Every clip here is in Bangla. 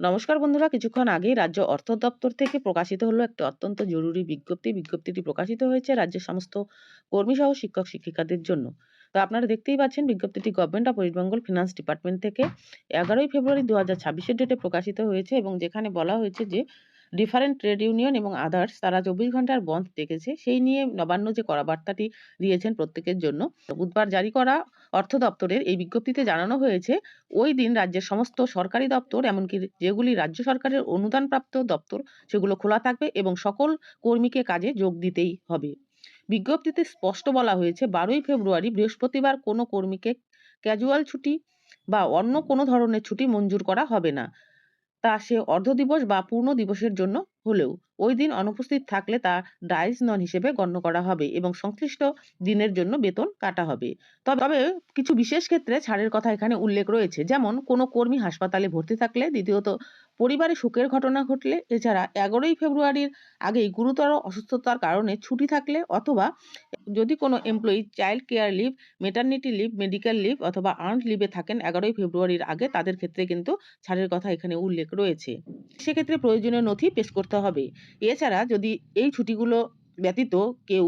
নমস্কার বন্ধুরা, কিছুক্ষণ আগে রাজ্য অর্থ দপ্তর থেকে প্রকাশিত হলো একটি অত্যন্ত জরুরি বিজ্ঞপ্তি। বিজ্ঞপ্তিটি প্রকাশিত হয়েছে রাজ্যের সমস্ত কর্মী সহ শিক্ষক শিক্ষিকাদের জন্য। তো আপনারা দেখতেই পাচ্ছেন, বিজ্ঞপ্তিটি government of West Bengal finance department থেকে এগারোই ফেব্রুয়ারি দু হাজার ছাব্বিশের ডেটে প্রকাশিত হয়েছে এবং যেখানে বলা হয়েছে যে ডিফারেন্ট ট্রেড ইউনিয়ন এবং আদার্স তারা চব্বিশ ঘণ্টার বন্ধ ডেকেছে সেই নিয়ে নবান্ন যে করা বার্তাটি দিয়েছেন প্রত্যেকের জন্য, বুধবার জারি করা অর্থ দপ্তরের এই বিজ্ঞপ্তিতে জানানো হয়েছে, ওই দিন রাজ্যের সমস্ত সরকারি দপ্তর, এমনকি যেগুলি রাজ্য সরকারের অনুদানপ্রাপ্ত দপ্তর, সেগুলো খোলা থাকবে এবং সকল কর্মীকে কাজে যোগ দিতেই হবে। বিজ্ঞপ্তিতে স্পষ্ট বলা হয়েছে, বারোই ফেব্রুয়ারি বৃহস্পতিবার কোনো কর্মীকে ক্যাজুয়াল ছুটি বা অন্য কোনো ধরনের ছুটি মঞ্জুর করা হবে না। তা সে অর্ধ দিবস বা পূর্ণ দিবসের জন্য হলেও ওই দিন অনুপস্থিত থাকলে তা ডাইস নন হিসেবে গণ্য করা হবে এবং সংশ্লিষ্ট দিনের জন্য বেতন কাটা হবে। তবে কিছু বিশেষ ক্ষেত্রে ছাড়ের কথা এখানে উল্লেখ রয়েছে। যেমন, কোনো কর্মী হাসপাতালে ভর্তি থাকলে, দ্বিতীয়ত পরিবারে শোকের ঘটনা ঘটলে, এছাড়া এগারোই ফেব্রুয়ারির আগেই গুরুতর অসুস্থতার কারণে ছুটি থাকলে অথবা যদি কোনো employee child care leave maternity leave medical leave অথবা আর্ন লিভে থাকেন, এগারোই ফেব্রুয়ারির আগে তাদের ক্ষেত্রে কিন্তু ছাড়ের কথা এখানে উল্লেখ রয়েছে। সেক্ষেত্রে প্রয়োজনীয় নথি পেশ করতে হবে। এছাড়া যদি এই ছুটিগুলো ব্যতীত কেউ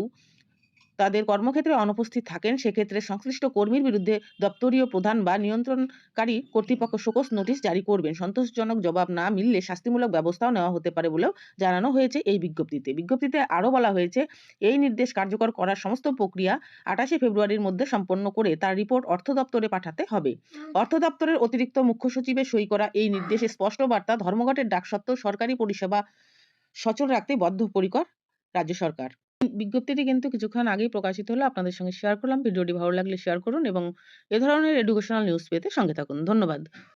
তাদের কর্মক্ষেত্রে অনুপস্থিত থাকেন সেক্ষেত্রে সংশ্লিষ্ট কর্মীর বিরুদ্ধে দপ্তরীয় প্রধান বা নিয়ন্ত্রণকারী কর্তৃপক্ষ শোকস নোটিশ জারি করবেন। সন্তোষজনক জবাব না মিললে শাস্তিমূলক ব্যবস্থাও নেওয়া হতে পারে বলেও জানানো হয়েছে এই বিজ্ঞপ্তিতে। বিজ্ঞপ্তিতে আরও বলা হয়েছে এই নির্দেশ কার্যকর করার সমস্ত প্রক্রিয়া আঠাশে ফেব্রুয়ারির মধ্যে সম্পন্ন করে তার রিপোর্ট অর্থ দপ্তরে পাঠাতে হবে। অর্থ দপ্তরের অতিরিক্ত মুখ্য সচিবের সই করা এই নির্দেশে স্পষ্ট বার্তা ধর্মঘটের ডাক সত্ত্বেও সরকারি পরিষেবা সচল রাখতে বদ্ধপরিকর রাজ্য সরকার। বিজ্ঞপ্তিটি কিন্তু কিছুক্ষণ আগেই প্রকাশিত হলো। আপনাদের সঙ্গে শেয়ার করলাম। ভিডিওটি ভালো লাগলে শেয়ার করুন এবং এ ধরনের এডুকেশনাল নিউজ পেতে সঙ্গে থাকুন। ধন্যবাদ।